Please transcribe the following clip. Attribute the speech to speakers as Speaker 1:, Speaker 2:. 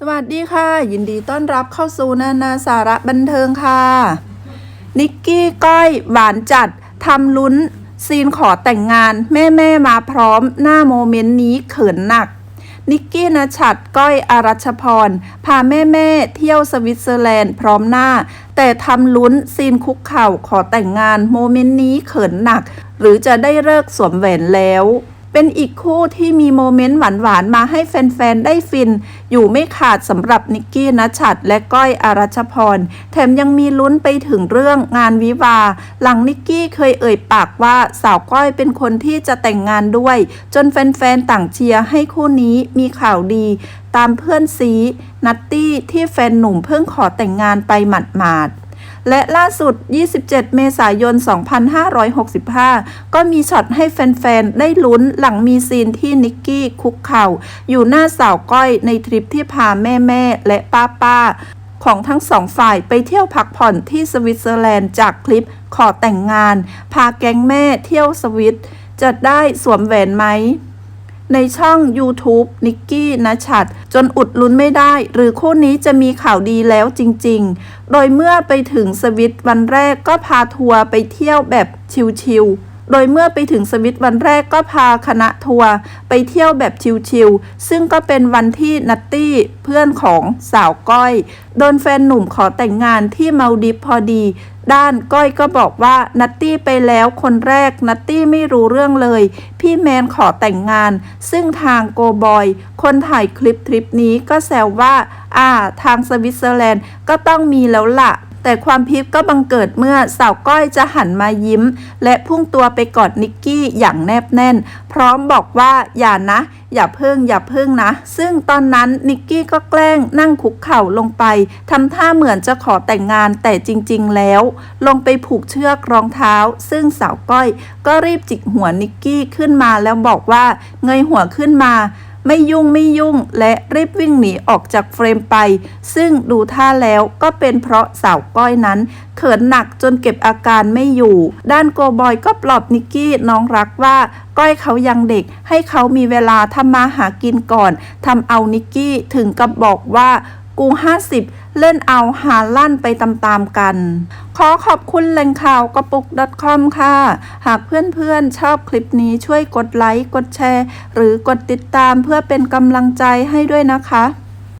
Speaker 1: สวัสดีค่ะ ยินดีต้อนรับเข้าสู่นานาสาระบันเทิงค่ะ นิกกี้ก้อยหวานจัดทำลุ้น ซีนขอแต่งงาน แม่แม่มาพร้อม หน้าโมเมนต์นี้เขินหนัก นิกกี้นชัดก้อยอารัชพร พาแม่แม่เที่ยวสวิตเซอร์แลนด์พร้อมหน้า แต่ทำลุ้นซีนคุกเข่าขอแต่งงานโมเมนต์นี้เขินหนัก หรือจะได้เลิกสวมแหวนแล้ว เป็นอีกคู่ที่มีโมเมนต์หวานๆ มาให้แฟน ๆ ได้ฟิน อยู่ไม่ขาดสำหรับนิกกี้นัชัดและก้อยอารัชพร แถมยังมีลุ้นไปถึงเรื่องงานวิวาห์หลังนิกกี้เคยเอ่ยปากว่าสาวก้อยเป็นคนที่จะแต่งงานด้วย จนแฟน ๆ ต่างเชียร์ให้คู่นี้มีข่าวดีตามเพื่อนซีนัตตี้ที่แฟนหนุ่มเพิ่งขอแต่งงานไปหมาดๆ และล่าสุด 27 เมษายน 2565 ก็มีช็อตให้แฟน ๆ ได้ลุ้นหลังมีซีนที่นิกกี้คุกเข่า อยู่หน้าสาวก้อยในทริปที่พาแม่ๆ และป้าๆของทั้งสองฝ่ายไปเที่ยวพักผ่อนที่สวิตเซอร์แลนด์จากคลิปขอแต่งงาน พาแก๊งแม่เที่ยวสวิตจะได้สวมแหวนไหม ในช่อง YouTube นิกกี้นชัดจนอุดลุ้นไม่ได้ หรือคู่นี้จะมีข่าวดีแล้วจริง ๆ โดยเมื่อไปถึงสวิตวันแรกก็พาทัวร์ไปเที่ยวแบบชิลๆโดยเมื่อไปถึงสวิตวันแรกก็พาคณะทัวร์ไปเที่ยวแบบชิลๆซึ่งก็เป็นวันที่นัตตี้เพื่อนของสาวก้อย โดนแฟนหนุ่มขอแต่งงานที่มาดิฟพอดี ด้าน ก้อยก็บอกว่านัตตี้ไปแล้วคนแรกนัตตี้ไม่รู้เรื่องเลย พี่แมนขอแต่งงาน ซึ่งทางโกบอย คนถ่ายคลิปทริปนี้ก็แซวว่า อ่า ทางสวิตเซอร์แลนด์ก็ต้องมีแล้วล่ะแต่ความพิบก็บังเกิดเมื่อสาวก้อยจะหันมายิ้ม และพุ่งตัวไปกอดนิกกี้อย่างแนบแน่น พร้อมบอกว่าอย่านะ อย่าเพิ่งอย่าเพิ่งนะ ซึ่งตอนนั้นนิกกี้ก็แกล้งนั่งคุกเข่าลงไปทำท่าเหมือนจะขอแต่งงานแต่จริง ๆ แล้ว ลงไปผูกเชือกรองเท้า ซึ่งสาวก้อย ก็รีบจิกหัวนิกกี้ขึ้นมาแล้วบอกว่า เงยหัวขึ้นมา ไม่ยุ่งไม่ยุ่งและรีบวิ่งหนีออกจากเฟรมไป ซึ่งดูท่าแล้วก็เป็นเพราะสาวก้อยนั้นเขินหนักจนเก็บอาการไม่อยู่ ด้านโกบอยก็ปลอบนิกกี้น้องรักว่าก้อยเขายังเด็ก ให้เขามีเวลาทำมาหากินก่อนทำเอานิกกี้ถึงกับบอกว่า กู 50 เล่นเอาหาลั่นไปตามๆกัน ขอขอบคุณแหล่งข่าวกระปุก .com ค่ะ หากเพื่อนๆชอบคลิปนี้ช่วยกดไลค์ กดแชร์ หรือกดติดตามเพื่อเป็นกำลังใจให้ด้วยนะคะ